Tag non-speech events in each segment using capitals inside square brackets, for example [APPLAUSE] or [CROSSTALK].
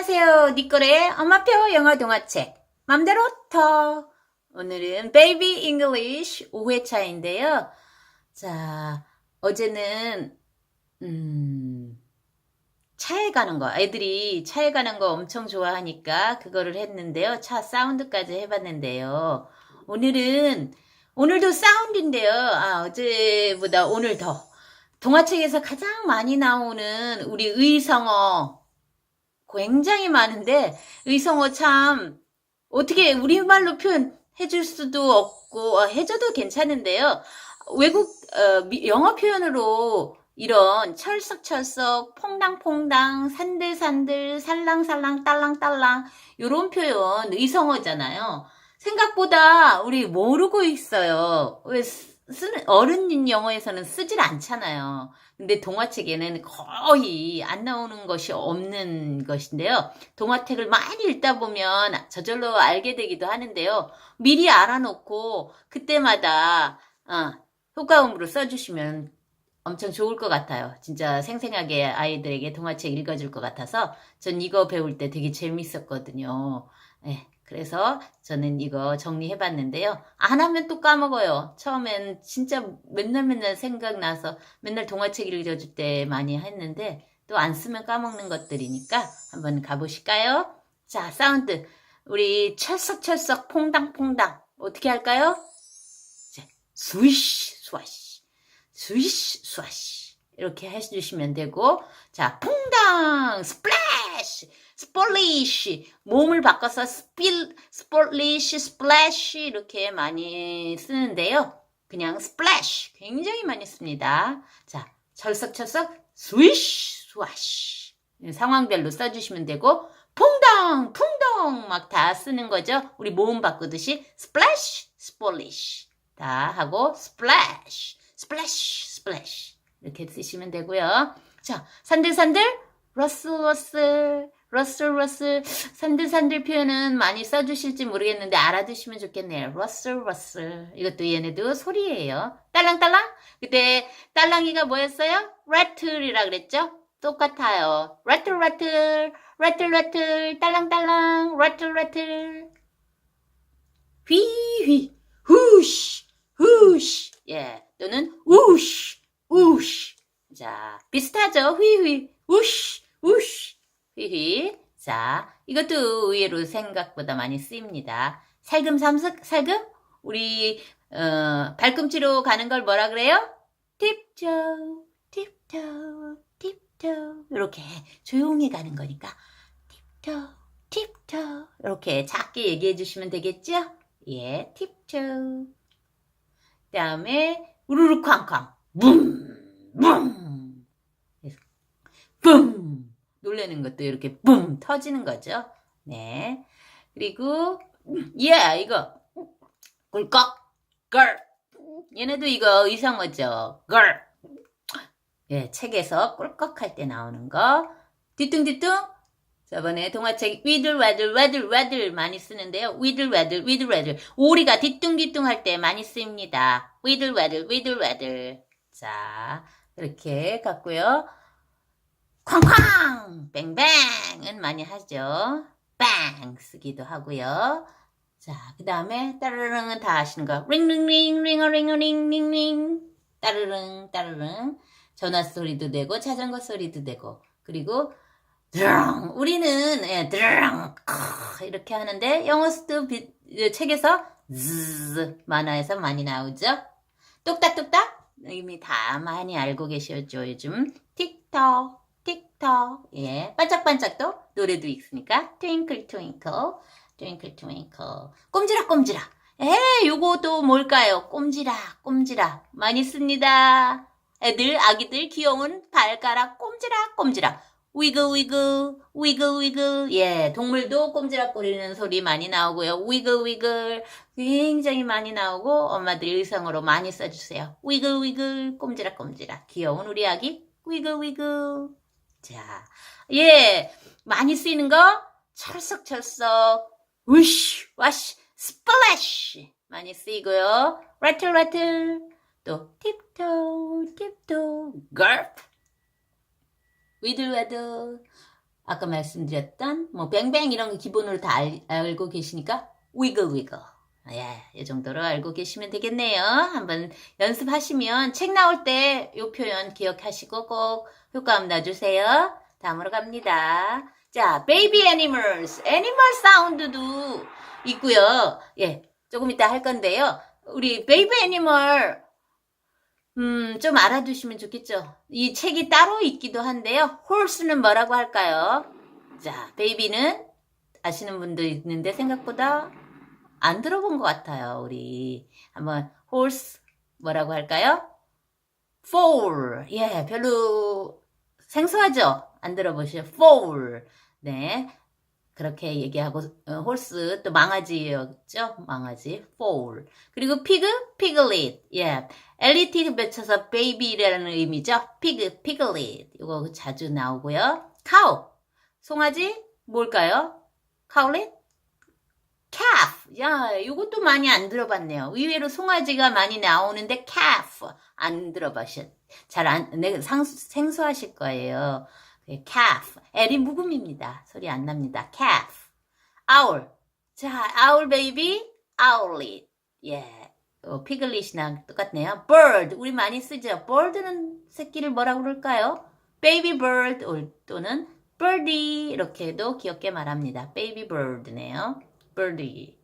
안녕하세요. 니꺼레의 엄마표 영어 동화책 맘대로 터 오늘은 Baby English 5회차인데요. 자, 어제는 음, 차에 가는 거 애들이 차에 가는 거 엄청 좋아하니까 그거를 했는데요. 차 사운드까지 해봤는데요. 오늘은 오늘도 사운드인데요. 아, 어제보다 오늘 더 동화책에서 가장 많이 나오는 우리 의성어 굉장히 많은데 의성어 참 어떻게 우리말로 표현해 줄 수도 없고 어, 해줘도 괜찮은데요. 외국 어, 미- 영어 표현으로 이런 철썩철썩 퐁당퐁당 산들산들 살랑살랑 딸랑딸랑 이런 표현 의성어잖아요. 생각보다 우리 모르고 있어요. 왜 쓰- 쓰는 어른 영어에서는 쓰질 않잖아요. 근데 동화책에는 거의 안 나오는 것이 없는 것인데요. 동화책을 많이 읽다 보면 저절로 알게 되기도 하는데요. 미리 알아놓고 그때마다 어, 효과음으로 써주시면 엄청 좋을 것 같아요. 진짜 생생하게 아이들에게 동화책 읽어줄 것 같아서 전 이거 배울 때 되게 재밌었거든요. 네, 그래서 저는 이거 정리해 봤는데요. 안 하면 또 까먹어요. 처음엔 진짜 맨날 맨날 생각나서 맨날 동화책 읽어줄 때 많이 했는데 또 안 쓰면 까먹는 것들이니까 한번 가보실까요? 자, 사운드. 우리 철썩철썩 퐁당퐁당. 어떻게 할까요? 자, 스위시, 스와시. 스위시, 스와시. 이렇게 해주시면 되고, 자, 퐁당, 스플래시, 스폴리시. 몸을 바꿔서 스필, 스폴리시, 스플래시. 이렇게 많이 쓰는데요. 그냥 스플래시. 굉장히 많이 씁니다. 자, 철썩철썩, 스위시, 스와시. 상황별로 써주시면 되고, 퐁당, 풍덩 막 다 쓰는 거죠. 우리 모음 바꾸듯이 스플래시, 스폴리시 다 하고 스플래시, 스플래시, 스플래시 이렇게 쓰시면 되고요. 자, 산들산들, 러슬, 러슬, 러슬, 러슬. 산들산들 표현은 많이 써주실지 모르겠는데 알아두시면 좋겠네요. 러슬, 러슬. 이것도 얘네도 소리예요. 딸랑딸랑? 그때 딸랑이가 뭐였어요? 레틀이라 그랬죠? 똑같아요. 레틀, 레틀. 레틀 레틀 딸랑딸랑 레틀 레틀 휘휘 후시 후시 예 또는 우시 우시 자 비슷하죠 휘휘 우시 우시 휘휘 자 이것도 의외로 생각보다 많이 쓰입니다. 살금삼석 살금? 우리 어, 발꿈치로 가는 걸 뭐라 그래요? 팁토 팁토 팁토 이렇게 조용히 가는 거니까. 팁토 팁토 이렇게 작게 얘기해 주시면 되겠죠? 예, 팁토 다음에 우르르 쾅쾅. 붐 붐. 붐 놀래는 것도 이렇게 붐 터지는 거죠. 네 그리고 예 이거 꿀꺽 걸 얘네도 이거 의성어죠. 걸 예, 책에서 꿀꺽 할 때 나오는 거. 뒤뚱뒤뚱. 저번에 동화책 위들와들 와들와들 많이 쓰는데요. 위들와들 위들와들. 오리가 뒤뚱뒤뚱 할 때 많이 쓰입니다. 위들와들 위들와들. 자, 이렇게 갖고요. 쾅쾅! 뱅뱅은 많이 하죠. 빵! 쓰기도 하고요. 자, 그 다음에 따르릉은 다 아시는 거. 링링링 링어링어링링링 따르릉 따르릉 전화 소리도 되고 자전거 소리도 되고 그리고 드랑 우리는 예, 크, 이렇게 하는데 영어도 비- 예, 책에서 즈 만화에서 많이 나오죠. 똑딱똑딱 이미 다 많이 알고 계셨죠 요즘 틱톡 틱톡. 예. 반짝반짝도 노래도 있으니까 트윙클 트윙클 트윙클 트윙클 꼼지락 꼼지락. 에 요것도 뭘까요? 꼼지락 꼼지락. 많이 씁니다. 애들 아기들 귀여운 발가락 꼼지락 꼼지락. 위그 위그 위그 위그. 예 동물도 꼼지락거리는 소리 많이 나오고요. 위그 위그 굉장히 많이 나오고 엄마들이 의상으로 많이 써주세요. 위그 위그 꼼지락 꼼지락. 귀여운 우리 아기. 위그 위그 자 예 많이 쓰이는 거 철썩철썩 우쉬 와쉬 스플래시 많이 쓰이고요. 라틀 라틀. 또 팁토 팁토 걸프 위들웨드. 아까 말씀드렸던 뭐 뱅뱅 이런 거 기본으로 다 알, 알고 계시니까? 위글 위글. 예, 이 정도로 알고 계시면 되겠네요. 한번 연습하시면 책 나올 때 이 표현 기억하시고 꼭 효과음 놔주세요. 다음으로 갑니다. 자, 베이비 애니멀스. 애니멀 사운드도 있고요. 예, 조금 이따 할 건데요. 우리 베이비 애니멀 음, 좀 알아두시면 좋겠죠. 이 책이 따로 있기도 한데요. 홀스는 뭐라고 할까요? 자, 베이비는 아시는 분도 있는데 생각보다 안 들어본 것 같아요. 우리 한번 홀스 뭐라고 할까요? foal. 예, 별로 생소하죠? 안 들어보시죠? foal. 네. 그렇게 얘기하고 어, 홀스 또 망아지였죠? 망아지 foal. 그리고 피그 piglet. 예. 엘리티 맺혀서 베이비라는 의미죠. 피그 piglet. 이거 자주 나오고요. cow. 송아지 뭘까요? cowlet? 야, 이것도 많이 안 들어봤네요. 의외로 송아지가 많이 나오는데 calf 안 들어봤셨. 잘안 네, 상, 생소하실 거예요. 네, calf. L이 묵음입니다. 소리 안 납니다. calf. owl. 자, owl baby, owlet. 예. 어, 피글릿이랑 똑같네요. bird. 우리 많이 쓰죠. bird는 새끼를 뭐라고 그럴까요? baby bird 또는 birdie 이렇게도 귀엽게 말합니다. baby bird네요. birdie.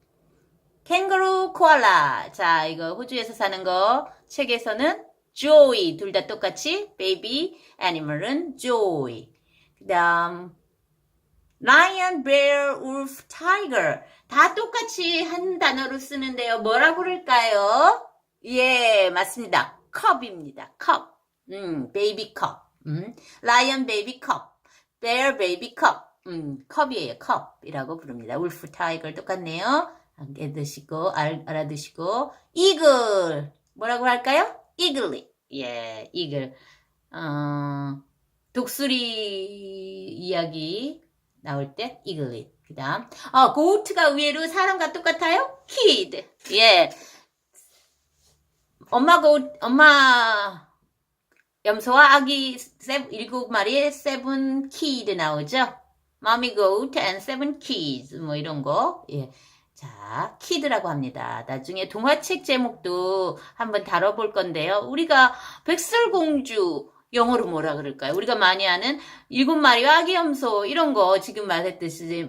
캥거루 코알라. 자, 이거 호주에서 사는 거. 책에서는 joy. 둘 다 똑같이 baby animal은 joy. 그다음 lion, bear, wolf, tiger. 다 똑같이 한 단어로 쓰는데요. 뭐라고 그럴까요? 예, 맞습니다. 컵입니다. 컵. 음, 베이비 컵. 음, lion baby 컵. bear baby 컵. 음, 컵이에요. 컵이라고 부릅니다. 울프 타이거 똑같네요. 함께 드시고 알, 알아두시고 이글 뭐라고 할까요? 이글리. 예, 이글. 어, 독수리 이야기 나올 때 이글리. 그 다음 어, 고트가 의외로 사람과 똑같아요? 키드. 예. 엄마 고 엄마 염소와 아기 세, 일곱 마리의 세븐 키드 나오죠? Mommy goat and 뭐 이런 거. 예. 자, 키드라고 합니다. 나중에 동화책 제목도 한번 다뤄볼 건데요. 우리가 백설공주 영어로 뭐라 그럴까요? 우리가 많이 아는 일곱 마리 아기 염소 이런 거 지금 말했듯이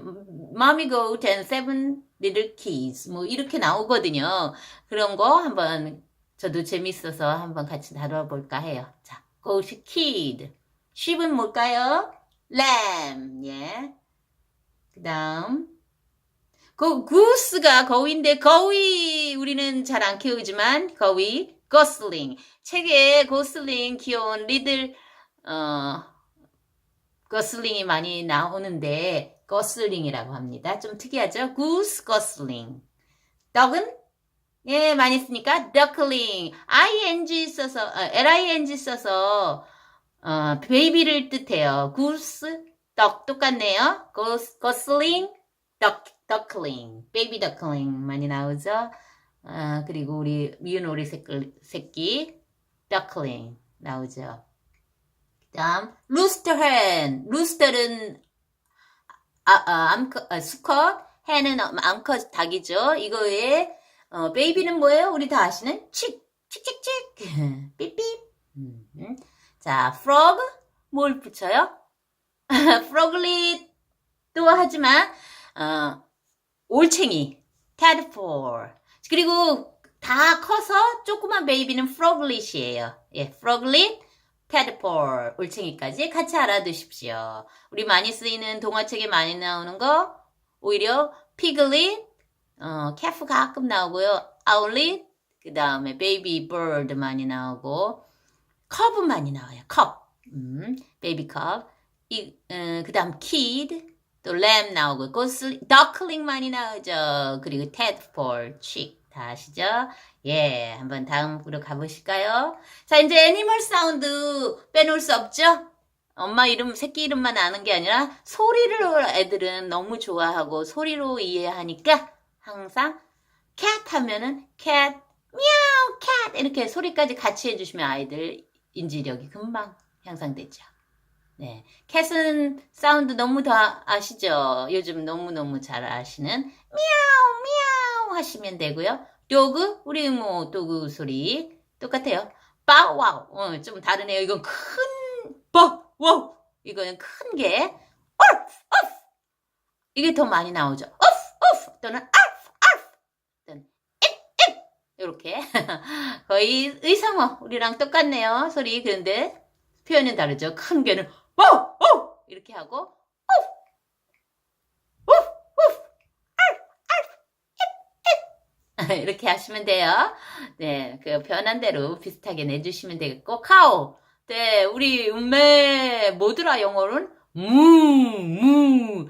Mommy goat and seven little kids 뭐 이렇게 나오거든요. 그런 거 한번 저도 재밌어서 한번 같이 다뤄볼까 해요. 자, goat kid. sheep은 뭘까요? lamb. 예. 그 다음. 그, 구스가 거위인데, 거위, 우리는 잘 안 키우지만, 거위, 거슬링. 책에 고슬링 귀여운 리들, 어, 거슬링이 많이 나오는데, 거슬링이라고 합니다. 좀 특이하죠? 구스, 거슬링. 덕은? 예, 많이 쓰니까, duckling. ing 써서, 어, ling 써서, 어, 베이비를 뜻해요. 구스, 덕 똑같네요. 거슬링, 덕, 더클링, 베이비 더클링 많이 나오죠. 아, 그리고 우리 미운 오리 새끼, 더클링 나오죠. 그다음 루스터 헨, 루스터는 아, 아, 암컷, 아, 수컷, 헨은 암컷 닭이죠. 이거에 어, 베이비는 뭐예요? 우리 다 아시는 칙, 칙칙칙, 삐삐. 자, frog 뭘 붙여요? [LAUGHS] froglet 또 하지만 어, 올챙이, tadpole. 그리고 다 커서 조그만 베이비는 froglet이에요. 예, froglet, tadpole, 올챙이까지 같이 알아두십시오. 우리 많이 쓰이는 동화책에 많이 나오는 거 오히려 piglet, 어, calf 가끔 나오고요. owlet, 그 다음에 baby bird 많이 나오고 컵은 많이 나와요. 컵, 음, baby cup. 이, 어, 그 다음 kid, 또 램 나오고 고슬 더클링 많이 나오죠. 그리고 테드폴, 칙 다 아시죠? 예, 한번 다음으로 가보실까요? 자, 이제 애니멀 사운드 빼놓을 수 없죠? 엄마 이름, 새끼 이름만 아는 게 아니라 소리를 애들은 너무 좋아하고 소리로 이해하니까 항상 cat 하면은 cat, 미야우, cat 이렇게 소리까지 같이 해주시면 아이들 인지력이 금방 향상되죠. 네. 캣은 사운드 너무 다 아시죠? 요즘 너무너무 잘 아시는 미야오, 미야오 하시면 되고요. 도그, 우리 뭐 도그 소리 똑같아요. 빠와우, 어, 좀 다르네요. 이건 큰, 빠와우. 이거는 큰 게, 얼프, 얼프. 이게 더 많이 나오죠. 얼프, 얼프. 또는 알프, 알프. 또는 잇, 잇. 이렇게. 거의 의성어, 우리랑 똑같네요. 소리. 그런데 표현은 다르죠. 큰 개는, 와 우, 와우. 이렇게 하고, [LAUGHS] 이렇게 하시면 돼요. 네, 그 변한 대로 비슷하게 내주시면 되겠고, 카오. 네, 우리 음매 뭐더라 영어로는 무, 무.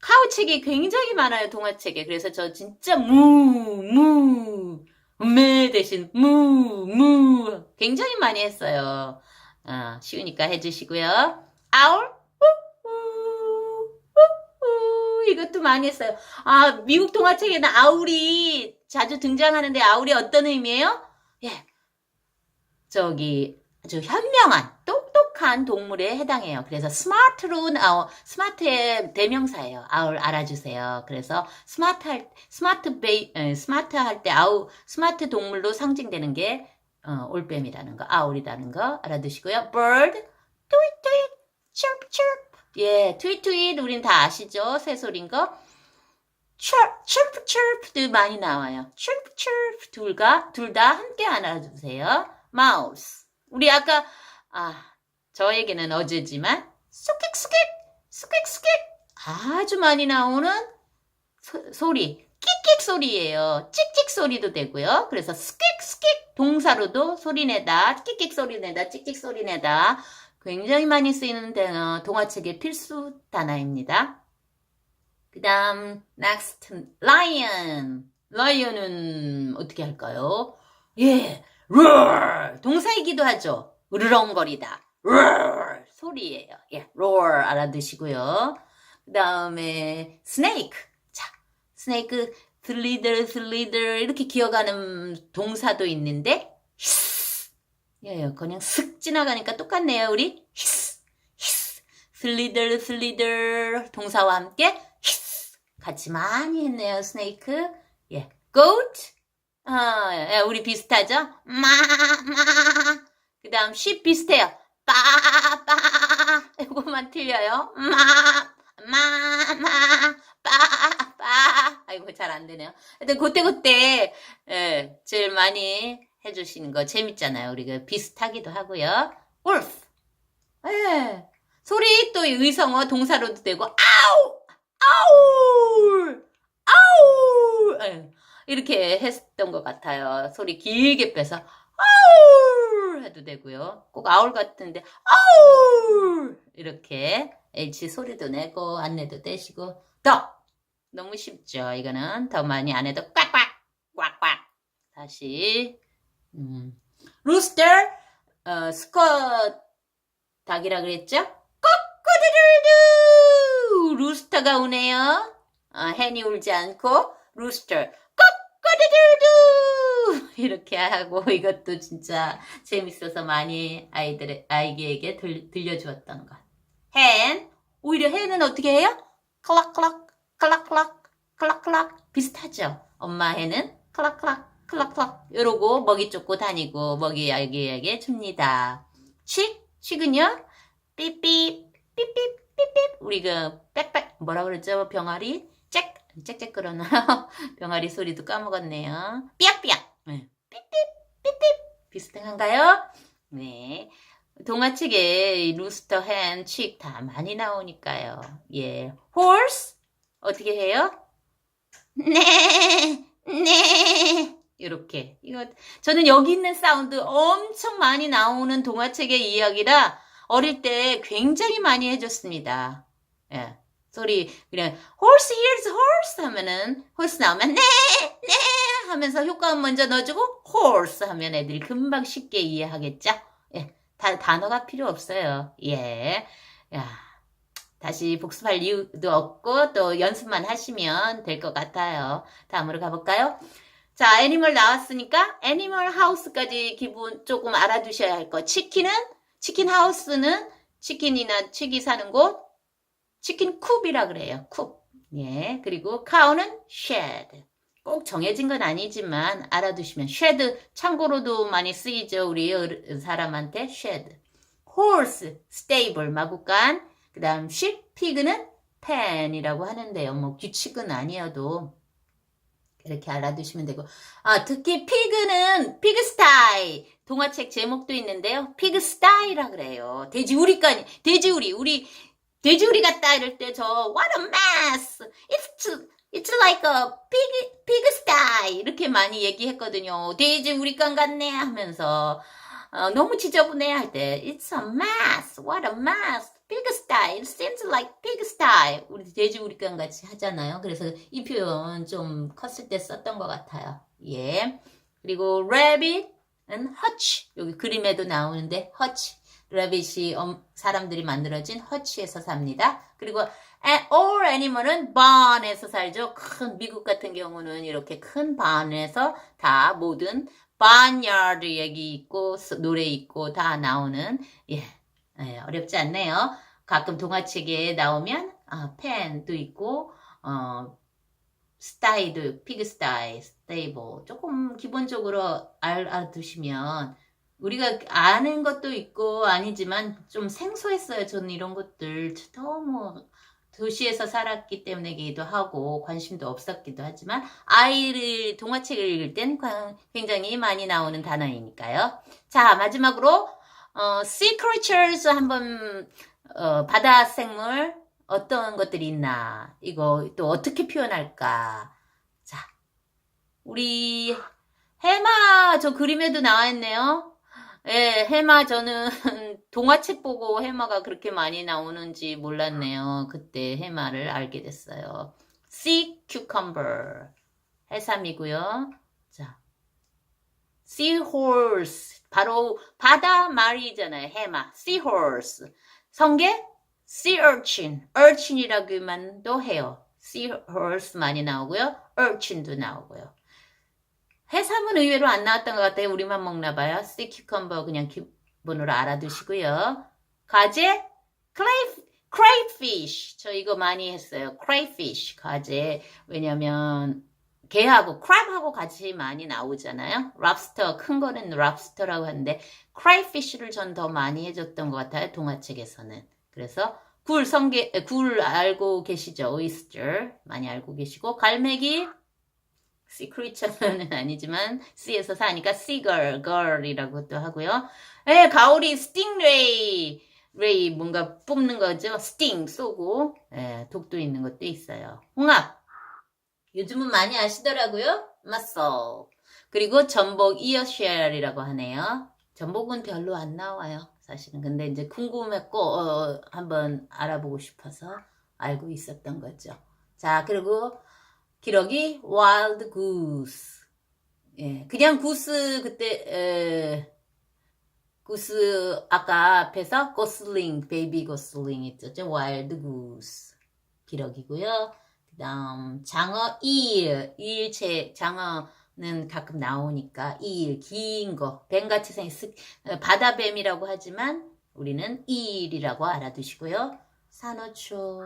카오 책이 굉장히 많아요, 동화책에. 그래서 저 진짜 무, 무. 음매 대신 무, 무. 굉장히 많이 했어요. 아, 쉬우니까 해주시고요. 아울. 이것도 많이 했어요. 아, 미국 동화책에는 아울이 자주 등장하는데 아울이 어떤 의미예요? 예. 저기 아주 현명한 똑똑한 동물에 해당해요. 그래서 스마트로운 아울, 스마트의 대명사예요. 아울 알아주세요. 그래서 스마트 할 스마트 베이 에, 스마트 할 때 아우 스마트 동물로 상징되는 게 어, 올빼미라는 거, 아울이라는 거 알아두시고요. bird, chirp. 예, tweet 우린 다 아시죠? 새소리인 거. chirp도 많이 나와요. chirp 둘가 둘다 함께 알아주세요. mouse. 우리 아까 아 저에게는 어제지만 수킥수킥 수킥수킥 아주 많이 나오는 소, 소리 끽끽 소리예요. 찍찍 소리도 되고요. 그래서 스킥 스킥 동사로도 소리 내다 끽끽 소리 내다 찍찍 소리 내다 굉장히 많이 쓰이는 단어 동화책의 필수 단어입니다. 그 다음 next lion lion은 어떻게 할까요? 예 roar 동사이기도 하죠. 으르렁거리다 roar 소리예요. 예 roar 알아두시고요. 그 다음에 snake 자 snake 슬리들 슬리들 이렇게 기어가는 동사도 있는데 예 그냥 슥 지나가니까 똑같네요 우리 히스 히스 슬리들 슬리들 동사와 함께 히스 같이 많이 했네요 스네이크 예 goat 아, 예, 우리 비슷하죠? 마, 마. 그 다음, sheep 비슷해요. 빠, 빠. 이거만 틀려요. 마, 마, 마. 빠, 빠. 아이고, 잘 안 되네요. 하여튼, 그때그때, 예, 제일 많이 해주시는 거 재밌잖아요. 우리가 비슷하기도 하고요. wolf. 예. 소리 또 의성어 동사로도 되고, 아우! 아우! 아우! 예. 이렇게 했던 것 같아요. 소리 길게 빼서 아울 해도 되고요. 꼭 아울 같은데 아울 이렇게 H 소리도 내고 안 내도 되시고 더 너무 쉽죠. 이거는 더 많이 안 해도 꽉꽉 꽉꽉 다시 음. 루스터 어, 스쿼트 닭이라 그랬죠? 코코드르르 루스터가 우네요. 어, 헨이 울지 않고 루스터 꼬꼬드드두 이렇게 하고 이것도 진짜 재밌어서 많이 아이들 아이에게 들, 들려주었던 것. 헨 오히려 헨은 어떻게 해요? 클락클락 클락클락 클락클락 비슷하죠. 엄마 헨은 클락클락 클락클락 이러고 먹이 쫓고 다니고 먹이 아기에게 줍니다. 칙 칙은요 삐삐 삐삐 삐삐 우리 그 빽빽 뭐라 그랬죠 병아리 짹 짹짹 끓어나요? 병아리 소리도 까먹었네요. 삐약삐약. 네. 삐삐, 삐삐. 비슷한가요? 네. 동화책에 루스터, hen, 칙다 많이 나오니까요. 예. horse? 어떻게 해요? 네, 네. 이렇게. 이거, 저는 여기 있는 사운드 엄청 많이 나오는 동화책의 이야기라 어릴 때 굉장히 많이 해줬습니다. 예. 소리 그냥 horse here's horse 하면은 horse 나오면 네, 네 하면서 효과음 먼저 넣어주고 horse 하면 애들이 금방 쉽게 이해하겠죠? 예, 다, 단어가 필요 없어요. 예, 야, 다시 복습할 이유도 없고 또 연습만 하시면 될 것 같아요. 다음으로 가볼까요? 자, 애니멀 나왔으니까 애니멀 하우스까지 기본 조금 알아두셔야 할 거. 치킨은 치킨 하우스는 치킨이나 튀기 사는 곳 치킨 쿱이라 그래요. 쿱. 예. 그리고 카우는 shed. 꼭 정해진 건 아니지만 알아두시면 shed 참고로도 많이 쓰이죠. 우리 사람한테 shed. horse stable 마구간. 그다음 sheep pig는 pen이라고 하는데요. 뭐 규칙은 아니어도 이렇게 알아두시면 되고 아 특히 피그는 피그스타이 동화책 제목도 있는데요. 피그스타이라 그래요. 돼지우리가 돼지우리 우리 돼지우리 같다 이럴 때 저 what a mess. It's it's like a pig pigsty 이렇게 많이 얘기했거든요. 돼지우리간 같네 하면서 어, 너무 지저분해 할 때 it's a mess. What a mess. Pigsty. Seems like pigsty. 우리 돼지우리간 같이 하잖아요. 그래서 이 표현 좀 컸을 때 썼던 것 같아요. 예. 그리고 rabbit 은 hutch. 여기 그림에도 나오는데 hutch. 엄- 사람들이 만들어진 hutch에서 삽니다. 그리고 all animal은 barn에서 살죠. 큰 미국 같은 경우는 이렇게 큰 barn에서 다 모든 barnyard 얘기 있고 스- 노래 있고 다 나오는 예, 예, 어렵지 않네요. 가끔 동화책에 나오면 아, 펜도 있고 어, 스타이도 피그 스타이, 스테이블 조금 기본적으로 알- 알아두시면 우리가 아는 것도 있고 아니지만 좀 생소했어요. 저는 이런 것들 너무 도시에서 살았기 때문이기도 하고 관심도 없었기도 하지만 아이를 동화책을 읽을 땐 관- 굉장히 많이 나오는 단어이니까요. 자 마지막으로 어, sea creatures 한번 어, 바다 생물 어떤 것들이 있나 이거 또 어떻게 표현할까 자 우리 해마 저 그림에도 나와 있네요. 예, 해마 저는 [LAUGHS] 동화책 보고 해마가 그렇게 많이 나오는지 몰랐네요. 그때 해마를 알게 됐어요. sea cucumber 해삼이고요. 자, seahorse 바로 바다 말이잖아요. 해마 seahorse 성게 sea urchin urchin이라고만도 해요. seahorse 많이 나오고요. urchin도 나오고요. 해삼은 의외로 안 나왔던 것 같아요. 우리만 먹나 봐요. sea cucumber 그냥 기본으로 알아두시고요. 가재 crayf- crayfish 저 이거 많이 했어요. crayfish 가재 왜냐면 게하고 crab하고 같이 많이 나오잖아요. lobster 큰 거는 lobster라고 하는데 crayfish를 전 더 많이 해줬던 것 같아요. 동화책에서는. 그래서 굴 성게 에, 굴 알고 계시죠? oyster 많이 알고 계시고 갈매기 sea creature는 [LAUGHS] 아니지만 sea에서 사니까 girl이라고 또 하고요. 예, 가오리 stingray 레이 뭔가 뽑는 거죠. sting 쏘고 예, 독도 있는 것도 있어요. 홍합 요즘은 많이 아시더라고요. mussel 그리고 전복 earshell이라고 하네요. 전복은 별로 안 나와요. 사실은 근데 이제 궁금했고 어, 한번 알아보고 싶어서 알고 있었던 거죠. 자 그리고 기러기 wild goose. 예, 그냥 구스 그때 에, 구스 아까 앞에서 고슬링 베이비 고슬링 있었죠. wild goose 기러기고요. 그다음 장어 일 일체 장어는 가끔 나오니까 일긴 거 뱀같이 생긴 스- 어, 바다뱀이라고 하지만 우리는 일이라고 알아두시고요. 산호초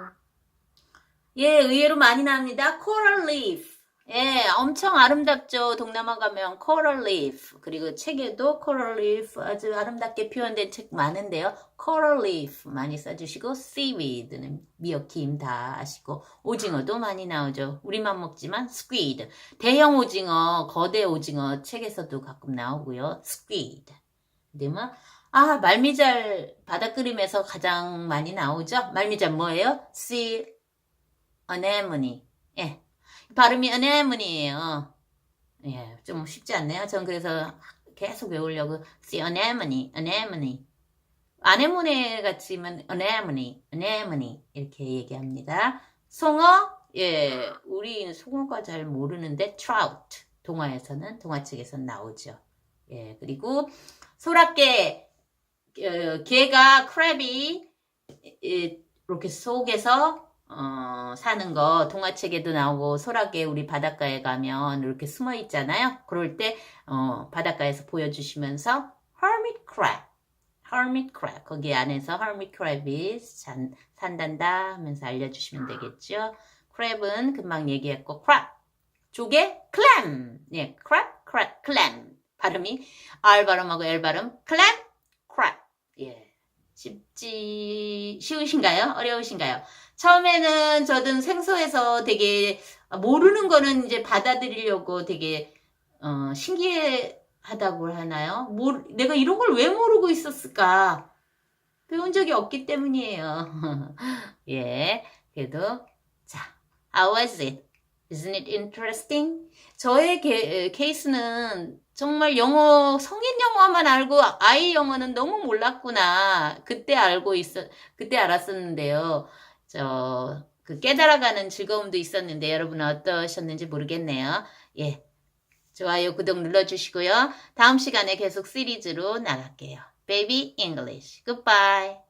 예, 의외로 많이 나옵니다. coral leaf. 예, 엄청 아름답죠. 동남아 가면 coral leaf. 그리고 책에도 coral leaf 아주 아름답게 표현된 책 많은데요. coral leaf 많이 써주시고 seaweed는 미역김 다 아시고 오징어도 많이 나오죠. 우리만 먹지만 squid. 대형 오징어, 거대 오징어 책에서도 가끔 나오고요. squid. 그다음에 아, 말미잘 바닷그림에서 가장 많이 나오죠. 말미잘 뭐예요? sea anemone. 예. 발음이 anemone예요. 예, 좀 쉽지 않네요. 전 그래서 계속 외우려고 see anemone, anemone. 아네모네 같이면 anemone, anemone 이렇게 얘기합니다. 송어, 예, 우리 송어가 잘 모르는데 trout. 동화에서는 동화책에서는 나오죠. 예, 그리고 소라게, 어, 개가 crab이 이- 이렇게 속에서 어, 사는 거 동화책에도 나오고 소라게 우리 바닷가에 가면 이렇게 숨어 있잖아요. 그럴 때 어, 바닷가에서 보여주시면서 hermit crab, hermit crab. 거기 안에서 hermit crab이 산, 산단다 하면서 알려주시면 되겠죠. crab은 금방 얘기했고, crab. 조개, clam. 예, crab, crab, clam. 발음이 R 발음하고 L 발음, clam, crab. 예. 쉽지, 쉬우신가요? 어려우신가요? 처음에는 저는 생소해서 되게 모르는 거는 이제 받아들이려고 되게 어, 신기하다고 하나요? 모, 내가 이런 걸 왜 모르고 있었을까? 배운 적이 없기 때문이에요. [LAUGHS] 예, 그래도 자, how was it? Isn't it interesting? 저의 게, 케이스는 정말 영어 성인 영어만 알고 아이 영어는 너무 몰랐구나. 그때 알고 있어 그때 알았었는데요. 저 그 깨달아가는 즐거움도 있었는데 여러분은 어떠셨는지 모르겠네요. 예. 좋아요, 구독 눌러주시고요. 다음 시간에 계속 시리즈로 나갈게요. Baby English. Goodbye.